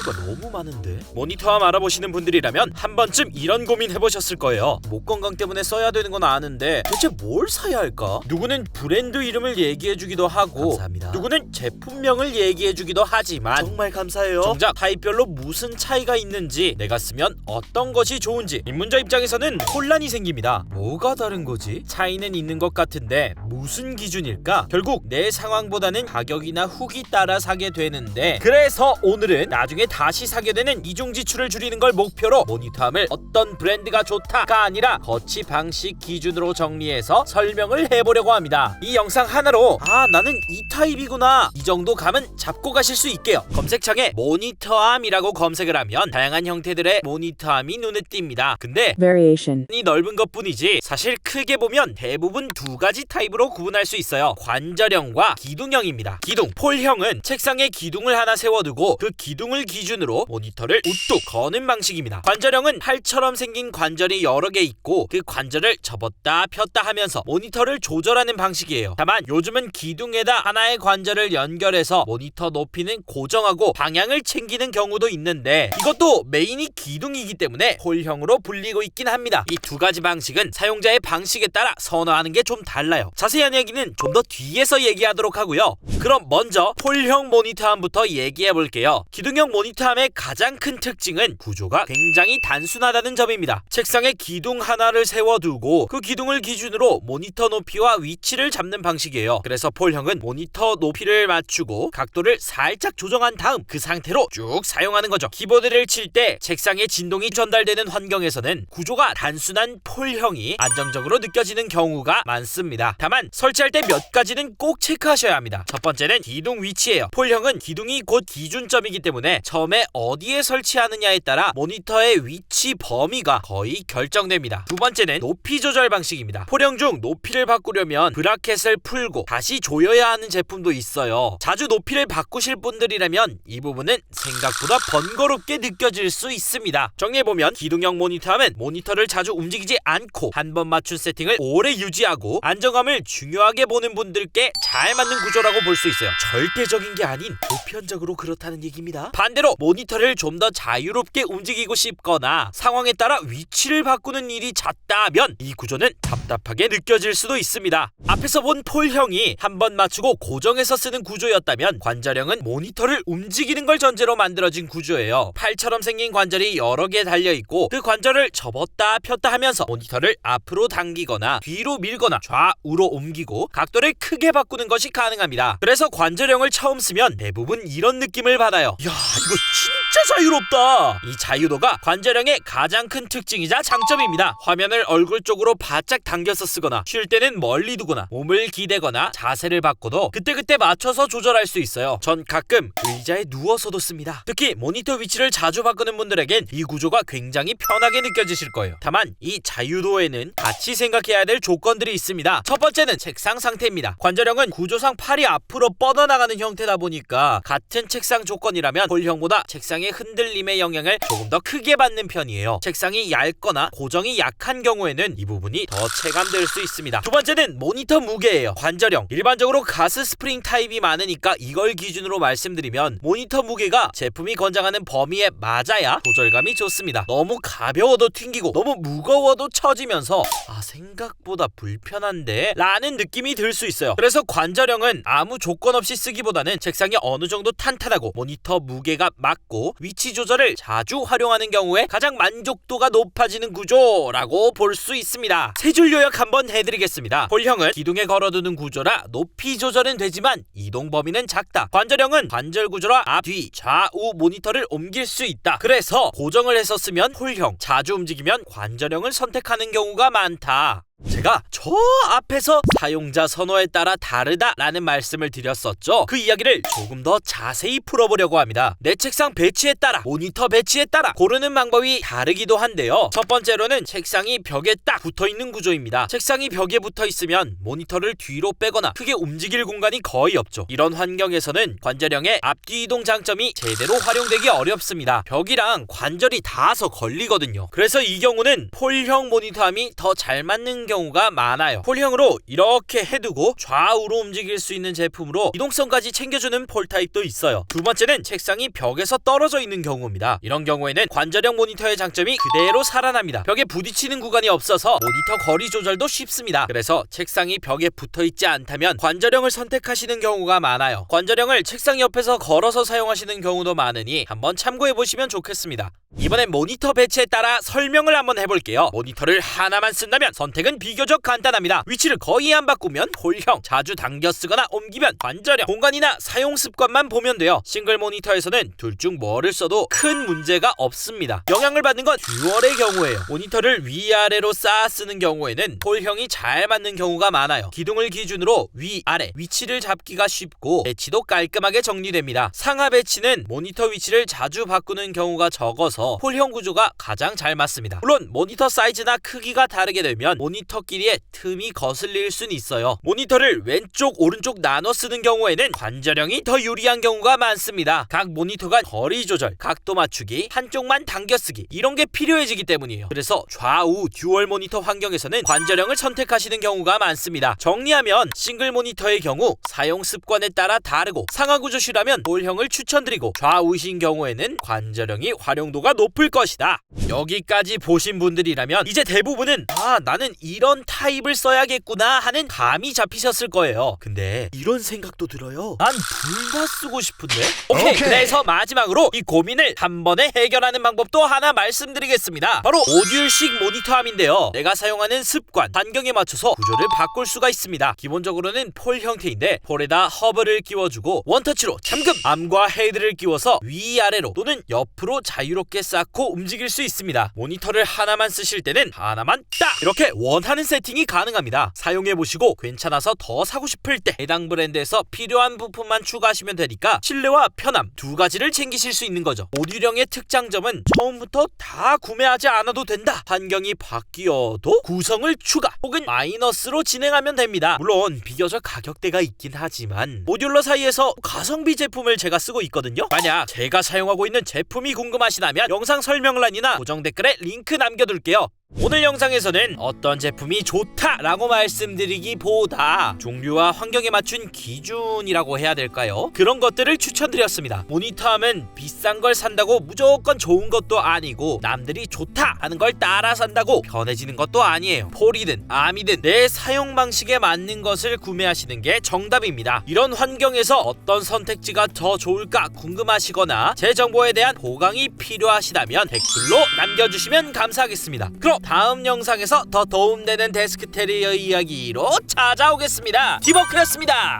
종류가 너무 많은데 모니터함 알아보시는 분들이라면 한 번쯤 이런 고민 해보셨을 거예요 목 건강 때문에 써야 되는 건 아는데 대체 뭘 사야 할까 누구는 브랜드 이름을 얘기해주기도 하고 감사합니다. 누구는 제품명을 얘기해주기도 하지만 정말 감사해요. 정작 타입별로 무슨 차이가 있는지 내가 쓰면 어떤 것이 좋은지 입문자 입장에서는 혼란이 생깁니다 뭐가 다른 거지? 차이는 있는 것 같은데 무슨 기준일까? 결국 내 상황보다는 가격이나 후기 따라 사게 되는데 그래서 오늘은 나중에 다시 사게 되는 이중 지출을 줄이는 걸 목표로 모니터함을 어떤 브랜드가 좋다가 아니라 거치 방식 기준으로 정리해서 설명을 해보려고 합니다. 이 영상 하나로 아 나는 이 타입이구나 이 정도 감은 잡고 가실 수 있게요. 검색창에 모니터함이라고 검색을 하면 다양한 형태들의 모니터함이 눈에 띕니다. 근데 variation, 이 넓은 것 뿐이지 사실 크게 보면 대부분 두 가지 타입으로 구분할 수 있어요. 관절형과 기둥형입니다. 기둥, 폴형은 책상에 기둥을 하나 세워두고 그 기둥을 기 준으로 모니터를 우뚝 거는 방식입니다 관절형은 팔처럼 생긴 관절이 여러 개 있고 그 관절을 접었다 폈다 하면서 모니터를 조절하는 방식이에요 다만 요즘은 기둥에다 하나의 관절을 연결해서 모니터 높이는 고정하고 방향을 챙기는 경우도 있는데 이것도 메인이 기둥이기 때문에 폴형으로 불리고 있긴 합니다. 이 두 가지 방식은 사용자의 방식에 따라 선호하는 게 좀 달라요. 자세한 얘기는 좀 더 뒤에서 얘기하도록 하고요. 그럼 먼저 폴형 모니터 함부터 얘기해 볼게요. 기둥형 모니터 함의 가장 큰 특징은 구조가 굉장히 단순하다는 점입니다. 책상에 기둥 하나를 세워두고 그 기둥을 기준으로 모니터 높이와 위치를 잡는 방식이에요. 그래서 폴형은 모니터 높이를 맞추고 각도를 살짝 조정한 다음 그 상태로 쭉 사용하는 거죠. 키보드를 칠 때 책상에 진동이 전달되는 환경에서는 구조가 단순한 폴형이 안정적으로 느껴지는 경우가 많습니다. 다만 설치할 때 몇 가지는 꼭 체크하셔야 합니다. 첫 번째는 기둥 위치예요. 폴형은 기둥이 곧 기준점이기 때문에 처음 에 어디에 설치하느냐에 따라 모니터의 위치 범위가 거의 결정됩니다. 두 번째는 높이 조절 방식입니다. 폴형 중 높이를 바꾸려면 브라켓을 풀고 다시 조여야 하는 제품도 있어요. 자주 높이를 바꾸실 분들이라면 이 부분은 생각보다 번거롭게 느껴질 수 있습니다. 정리해보면 기둥형 모니터 하면 모니터를 자주 움직이지 않고 한 번 맞춘 세팅을 오래 유지하고 안정감을 중요하게 보는 분들께 잘 맞는 구조라고 볼 수 있어요. 절대적인 게 아닌 보편적으로 그렇다는 얘기입니다. 반대로 모니터를 좀 더 자유롭게 움직이고 싶거나 상황에 따라 위치를 바꾸는 일이 잦다면 이 구조는 답답하게 느껴질 수도 있습니다. 앞에서 본 폴형이 한 번 맞추고 고정해서 쓰는 구조였다면 관절형은 모니터를 움직이는 걸 전제로 만들어진 구조예요. 팔처럼 생긴 관절이 여러 개 달려 있고 그 관절을 접었다 폈다 하면서 모니터를 앞으로 당기거나 뒤로 밀거나 좌우로 옮기고 각도를 크게 바꾸는 것이 가능합니다. 그래서 관절형을 처음 쓰면 대부분 이런 느낌을 받아요. 야 이거 진짜 자유롭다. 이 자유도가 관절형의 가장 큰 특징이자 장점입니다. 화면을 얼굴 쪽으로 바짝 당겨서 쓰거나 쉴 때는 멀리 두거나 몸을 기대거나 자세를 바꿔도 그때그때 맞춰서 조절할 수 있어요. 전 가끔 의자에 누워서도 씁니다. 특히 모니터 위치를 자주 바꾸는 분들에겐 이 구조가 굉장히 편하게 느껴지실 거예요. 다만 이 자유도에는 같이 생각해야 될 조건들이 있습니다. 첫 번째는 책상 상태입니다. 관절형은 구조상 팔이 앞으로 뻗어나가는 형태다 보니까 같은 책상 조건이라면 홀형보 다 책상의 흔들림의 영향을 조금 더 크게 받는 편이에요. 책상이 얇거나 고정이 약한 경우에는 이 부분이 더 체감될 수 있습니다. 두 번째는 모니터 무게예요. 관절형. 일반적으로 가스 스프링 타입이 많으니까 이걸 기준으로 말씀드리면 모니터 무게가 제품이 권장하는 범위에 맞아야 조절감이 좋습니다. 너무 가벼워도 튕기고 너무 무거워도 처지면서 아 생각보다 불편한데 라는 느낌이 들 수 있어요. 그래서 관절형은 아무 조건 없이 쓰기보다는 책상이 어느 정도 탄탄하고 모니터 무게가 맞고 위치 조절을 자주 활용하는 경우에 가장 만족도가 높아지는 구조라고 볼 수 있습니다. 세 줄 요약 한번 해드리겠습니다. 홀형은 기둥에 걸어두는 구조라 높이 조절은 되지만 이동 범위는 작다. 관절형은 관절 구조라 앞, 뒤, 좌우 모니터를 옮길 수 있다. 그래서 고정을 쓰면 홀형, 자주 움직이면 관절형을 선택하는 경우가 많다. 제가 저 앞에서 사용자 선호에 따라 다르다라는 말씀을 드렸었죠. 그 이야기를 조금 더 자세히 풀어보려고 합니다. 내 책상 배치에 따라 모니터 배치에 따라 고르는 방법이 다르기도 한데요. 첫 번째로는 책상이 벽에 딱 붙어 있는 구조입니다. 책상이 벽에 붙어 있으면 모니터를 뒤로 빼거나 크게 움직일 공간이 거의 없죠. 이런 환경에서는 관절형의 앞뒤 이동 장점이 제대로 활용되기 어렵습니다. 벽이랑 관절이 닿아서 걸리거든요. 그래서 이 경우는 폴형 모니터함이 더 잘 맞는 경우가 많아요. 폴형으로 이렇게 해두고 좌우로 움직일 수 있는 제품으로 이동성까지 챙겨주는 폴 타입도 있어요. 두 번째는 책상이 벽에서 떨어져 있는 경우입니다. 이런 경우에는 관절형 모니터의 장점이 그대로 살아납니다. 벽에 부딪히는 구간이 없어서 모니터 거리 조절도 쉽습니다. 그래서 책상이 벽에 붙어 있지 않다면 관절형을 선택하시는 경우가 많아요. 관절형을 책상 옆에서 걸어서 사용하시는 경우도 많으니 한번 참고해 보시면 좋겠습니다. 이번엔 모니터 배치에 따라 설명을 한번 해볼게요. 모니터를 하나만 쓴다면 선택은 비교적 간단합니다. 위치를 거의 안 바꾸면 홀형, 자주 당겨 쓰거나 옮기면 관절형, 공간이나 사용 습관만 보면 돼요. 싱글 모니터에서는 둘 중 뭐를 써도 큰 문제가 없습니다. 영향을 받는 건 듀얼의 경우예요. 모니터를 위아래로 쌓아 쓰는 경우에는 홀형이 잘 맞는 경우가 많아요. 기둥을 기준으로 위아래 위치를 잡기가 쉽고 배치도 깔끔하게 정리됩니다. 상하 배치는 모니터 위치를 자주 바꾸는 경우가 적어서 홀형 구조가 가장 잘 맞습니다. 물론 모니터 사이즈나 크기가 다르게 되면 모니터끼리의 틈이 거슬릴 순 있어요. 모니터를 왼쪽 오른쪽 나눠 쓰는 경우에는 관절형이 더 유리한 경우가 많습니다. 각 모니터가 거리 조절, 각도 맞추기, 한쪽만 당겨 쓰기 이런 게 필요해지기 때문이에요. 그래서 좌우 듀얼 모니터 환경에서는 관절형을 선택하시는 경우가 많습니다. 정리하면 싱글 모니터의 경우 사용 습관에 따라 다르고 상하 구조시라면 볼형을 추천드리고 좌우신 경우에는 관절형이 활용도가 높을 것이다. 여기까지 보신 분들이라면 이제 대부분은 아 나는 이런 타입을 써야겠구나 하는 감이 잡히셨을 거예요. 근데 이런 생각도 들어요. 난 둘 다 쓰고 싶은데. 오케이. 오케이. 그래서 마지막으로 이 고민을 한 번에 해결하는 방법도 하나 말씀드리겠습니다. 바로 오듀얼식 모니터함인데요. 내가 사용하는 습관, 반경에 맞춰서 구조를 바꿀 수가 있습니다. 기본적으로는 폴 형태인데 폴에다 허브를 끼워주고 원터치로 잠금, 암과 헤드를 끼워서 위아래로 또는 옆으로 자유롭게 쌓고 움직일 수 있습니다. 모니터를 하나만 쓰실 때는 하나만 딱 이렇게 원하는 세팅이 가능합니다. 사용해 보시고 괜찮아서 더 사고 싶을 때 해당 브랜드에서 필요한 부품만 추가하시면 되니까 실내와 편함 두 가지를 챙기실 수 있는 거죠. 오듀령의 특장점은 처음부터 다 구매하지 않아도 된다. 환경이 바뀌어도 구성을 추가 혹은 마이너스로 진행하면 됩니다. 물론 비교적 가격대가 있긴 하지만 모듈러 사이에서 가성비 제품을 제가 쓰고 있거든요. 만약 제가 사용하고 있는 제품이 궁금하시다면 영상 설명란이나 고정 댓글에 링크 남겨둘게요. 오늘 영상에서는 어떤 제품이 좋다라고 말씀드리기보다 종류와 환경에 맞춘 기준이라고 해야 될까요? 그런 것들을 추천드렸습니다. 모니터하면 비싼 걸 산다고 무조건 좋은 것도 아니고 남들이 좋다 하는 걸 따라 산다고 편해지는 것도 아니에요. 폴이든 암이든 내 사용 방식에 맞는 것을 구매하시는 게 정답입니다. 이런 환경에서 어떤 선택지가 더 좋을까 궁금하시거나 제 정보에 대한 보강이 필요하시다면 댓글로 남겨주시면 감사하겠습니다. 그럼 다음 영상에서 더 도움되는 데스크테리어 이야기로 찾아오겠습니다. 디버크였습니다.